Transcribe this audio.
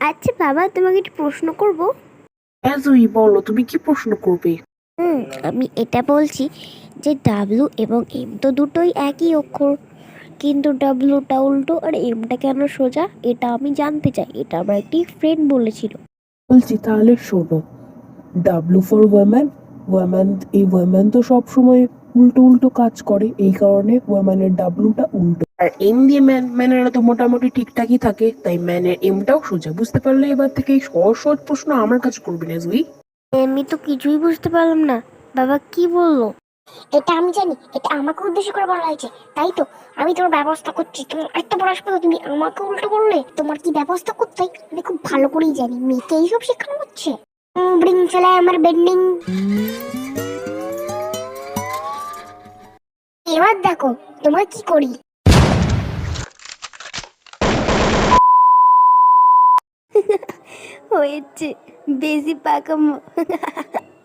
আচ্ছা বাবা তোমাকে একটা প্রশ্ন করব? হ্যাঁ জুই বলো তুমি কি প্রশ্ন করবে? হুম আমি এটা বলছি যে ডাব্লু এবং এম তো দুটোই একই অক্ষর কিন্তু ডাব্লুটা উল্টো আর এমটা কেন সোজা? এটা আমি জানতে চাই এটা আমার একটি ফ্রেন্ড বলেছিল। বলছি তাহলে শোনো ডাব্লু ফর ওয়াম্যান ওয়াম্যান এই ওয়াম্যান তো সবসময় উল্টো উল্টো কাজ করে এই কারণে ওয়াম্যানের ডাব্লুটা উল্টো। আর এম দিয়ে ম্যান ম্যানেরা তো মোটামুটি ঠিকঠাকই থাকে তাই ম্যানের এমটাও সোজা। বুঝতে পারলে এবার থেকে এই সহজ সহজ প্রশ্ন আমার কাছে করবি না জুই আমি তো কিছুই বুঝতে পারলাম না। বাবা কি বলল? এটা আমি জানি এটা আমাকে উদ্দেশ্য করে বলা হয়েছে। তাই তো আমি তোমার ব্যবস্থা করছি। তোমার একটা পড়াশোনা তুমি আমাকে উল্টো করলে? তোমার কি ব্যবস্থা করতে আমি খুব ভালো করেই জানি মেয়েকে এইসব শেখানো হচ্ছে। ব্রিং চলে আমার বেন্ডিং এবার দেখো তোমার কি করি? হয়েছে বেশি পাকামো